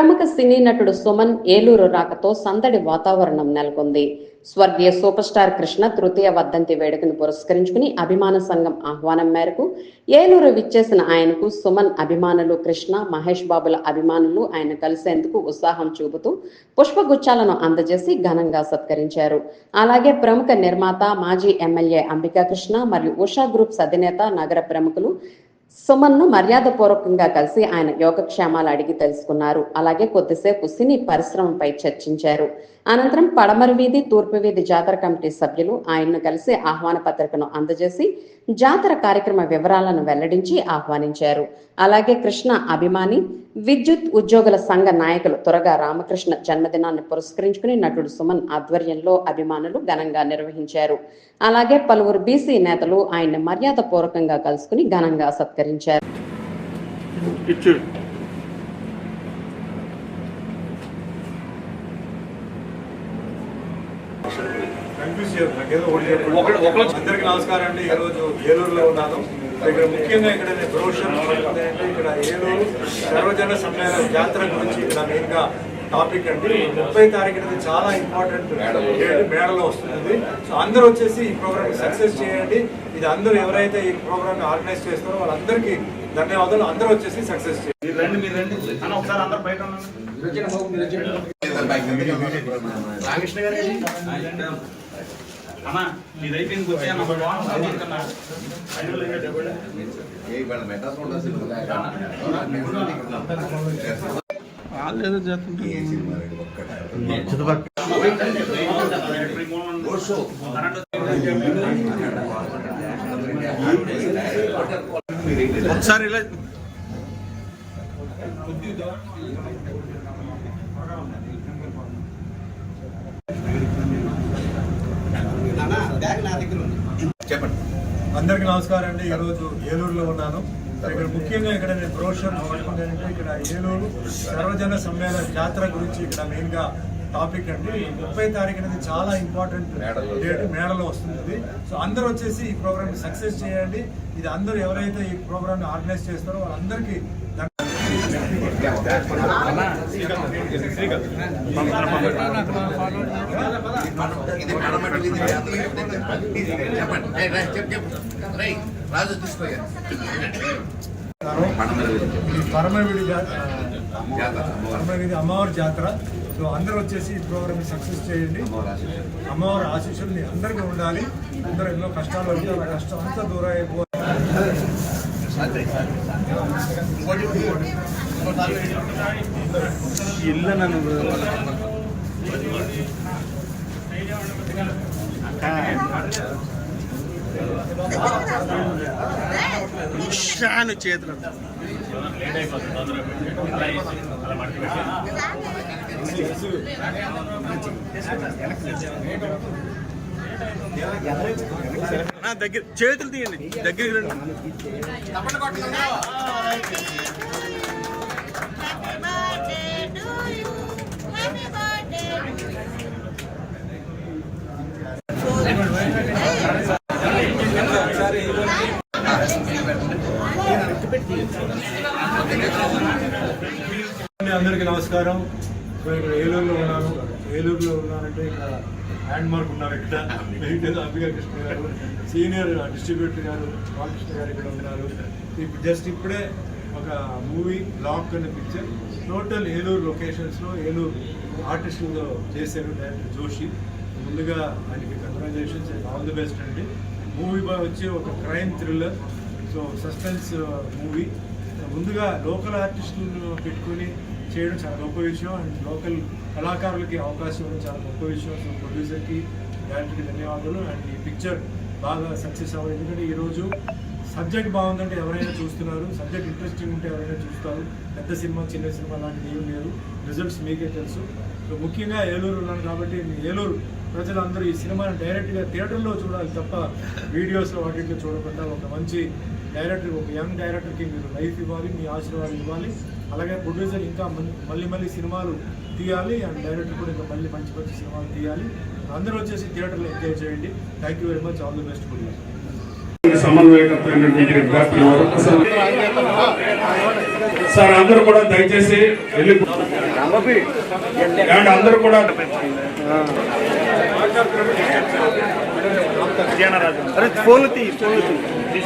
ప్రముఖ సినీ నటుడు సుమన్ ఏలూరు రాకతో సందడి వాతావరణం నెలకొంది. స్వర్గీయ సూపర్ స్టార్ కృష్ణ తృతీయ వర్ధంతి వేడుకను పురస్కరించుకుని అభిమాన సంఘం ఆహ్వానం మేరకు ఏలూరు విచ్చేసిన ఆయనకు సుమన్ అభిమానులు కృష్ణ మహేష్ బాబుల అభిమానులు ఆయన కలిసేందుకు ఉత్సాహం చూపుతూ పుష్పగుచ్చాలను అందజేసి ఘనంగా సత్కరించారు. అలాగే ప్రముఖ నిర్మాత మాజీ ఎమ్మెల్యే అంబికా కృష్ణ మరియు ఉషా గ్రూప్స్ అధినేత నగర ప్రముఖులు సుమన్ను మర్యాదపూర్వకంగా కలిసి ఆయన యోగక్షేమాలు అడిగి తెలుసుకున్నారు. అలాగే కొద్దిసేపు సినీ పరిశ్రమపై చర్చించారు. అనంతరం పడమర వీధి తూర్పు వీధి జాతర కమిటీ సభ్యులు ఆయన్ను కలిసి ఆహ్వాన పత్రికను అందజేసి జాతర కార్యక్రమ వివరాలను వెల్లడించి ఆహ్వానించారు. అలాగే కృష్ణ అభిమాని విద్యుత్ ఉద్యోగుల సంఘ నాయకులు త్వరగా రామకృష్ణ జన్మదినాన్ని పురస్కరించుకుని నటుడు సుమన్ ఆధ్వర్యంలో అభిమానులు ఘనంగా నిర్వహించారు. అలాగే పలువురు బీసీ నేతలు ఆయన్ని మర్యాద పూర్వకంగా కలుసుకుని ఘనంగా సత్కరించారు. అందరికీ నమస్కారం అండి. ఈరోజు ఏలూరులో ఉన్నాను. ఇక్కడ ముఖ్యంగా ఇక్కడ ఏంటంటే ఇక్కడ ఏలూరు సర్వజన సమ్మేళన జాతర గురించి ఇక్కడ మెయిన్గా టాపిక్ అండి. ముప్పై తారీఖున చాలా ఇంపార్టెంట్ డేట్ మేడలో వస్తుంది. సో అందరూ వచ్చేసి ఈ ప్రోగ్రామ్ సక్సెస్ చేయండి. ఇది అందరూ ఎవరైతే ఈ ప్రోగ్రామ్ ఆర్గనైజ్ చేస్తారో వాళ్ళందరికీ ధన్యవాదాలు. అందరూ వచ్చేసి సక్సెస్ చేయండి. రామకృష్ణ గారు అన్న ఇది అయిపోయింది వచ్చి అన్న ఒకసారి ఇలా చెప్పండి. అందరికీ నమస్కారం అండి. ఈరోజు ఏలూరులో ఉన్నాను. ఇక్కడ ముఖ్యంగా ఇక్కడ నేను బ్రోషర్ ఏంటంటే ఇక్కడ ఏలూరు సర్వజన సమ్మేళన జాతర గురించి ఇక్కడ మెయిన్గా టాపిక్ అండి. ముప్పై తారీఖు అనేది చాలా ఇంపార్టెంట్ డేట్ మేడలో వస్తుంది. సో అందరూ వచ్చేసి ఈ ప్రోగ్రామ్ సక్సెస్ చేయండి. ఇది అందరూ ఎవరైతే ఈ ప్రోగ్రామ్ ఆర్గనైజ్ చేస్తారో వాళ్ళందరికీ రాజు పరమవిడి అమ్మవారి పరమవిడి అమ్మవారి జాతర. సో అందరూ వచ్చేసి ఈ ప్రోగ్రామ్ సక్సెస్ చేయండి. అమ్మవారి ఆశీస్సులు అందరికీ ఉండాలి. అందరూ ఎన్నో కష్టాలు వచ్చి కష్టం అంతా దూరం అయిపోవాలి ఇల్లు నన్ను షాను చేతులు నా దగ్గర చేతులు తీయండి దగ్గరికి రండి అందరికీ నమస్కారం సో ఇక్కడ ఏలూరులో ఉన్నాను. ఏలూరులో ఉన్నానంటే ఇక్కడ హ్యాండ్ మార్క్ ఉన్నారు ఇక్కడ. వెంకటేశ్వర అంబికా కృష్ణ గారు సీనియర్ డిస్ట్రిబ్యూటర్ గారు రామకృష్ణ గారు ఇక్కడ ఉన్నారు. జస్ట్ ఇప్పుడే ఒక మూవీ లాక్ అనే పిక్చర్ టోటల్ ఏలూరు లొకేషన్స్లో ఏలూరు ఆర్టిస్టులతో చేశారు డైరెక్టర్ జోషి. ముందుగా ఆయనకి congratulations and all the best అండి. మూవీ వచ్చి ఒక crime thriller so suspense movie ముందుగా లోకల్ ఆర్టిస్టులను పెట్టుకొని చేయడం చాలా గొప్ప విషయం. అండ్ లోకల్ కళాకారులకి అవకాశం ఇవ్వడం చాలా గొప్ప విషయం. సో ప్రొడ్యూసర్కి డైరెక్టర్కి ధన్యవాదాలు. అండ్ ఈ పిక్చర్ బాగా సక్సెస్ అవ్వాలి ఎందుకంటే ఈరోజు సబ్జెక్ట్ బాగుందంటే ఎవరైనా చూస్తున్నారు. సబ్జెక్ట్ ఇంట్రెస్టింగ్ ఉంటే ఎవరైనా చూస్తారు. పెద్ద సినిమా చిన్న సినిమా లాంటిది ఏం లేదు. రిజల్ట్స్ మీకే తెలుసు. సో ముఖ్యంగా ఏలూరు ఉన్నాను కాబట్టి ఏలూరు ప్రజలందరూ ఈ సినిమాని డైరెక్ట్గా థియేటర్లో చూడాలి తప్ప వీడియోస్లో వాటిలో చూడకుండా ఒక మంచి డైరెక్టర్ ఒక యంగ్ డైరెక్టర్కి మీరు లైఫ్ ఇవ్వాలి మీ ఆశీర్వాదం ఇవ్వాలి. అలాగే ప్రొడ్యూసర్ ఇంకా మళ్ళీ మళ్ళీ సినిమాలు తీయాలి. అండ్ డైరెక్టర్ కూడా ఇంకా మళ్ళీ మంచి మంచి సినిమాలు తీయాలి. అందరూ వచ్చేసి థియేటర్లో ఎంజాయ్ చేయండి. Thank you very much all the best సమన్వయకర్త వరప్రసాద్ సార్ అందరూ కూడా దయచేసి వెళ్ళి ఏమండి అందరూ కూడా ఫోన్ తీ ఫోన్ తీ.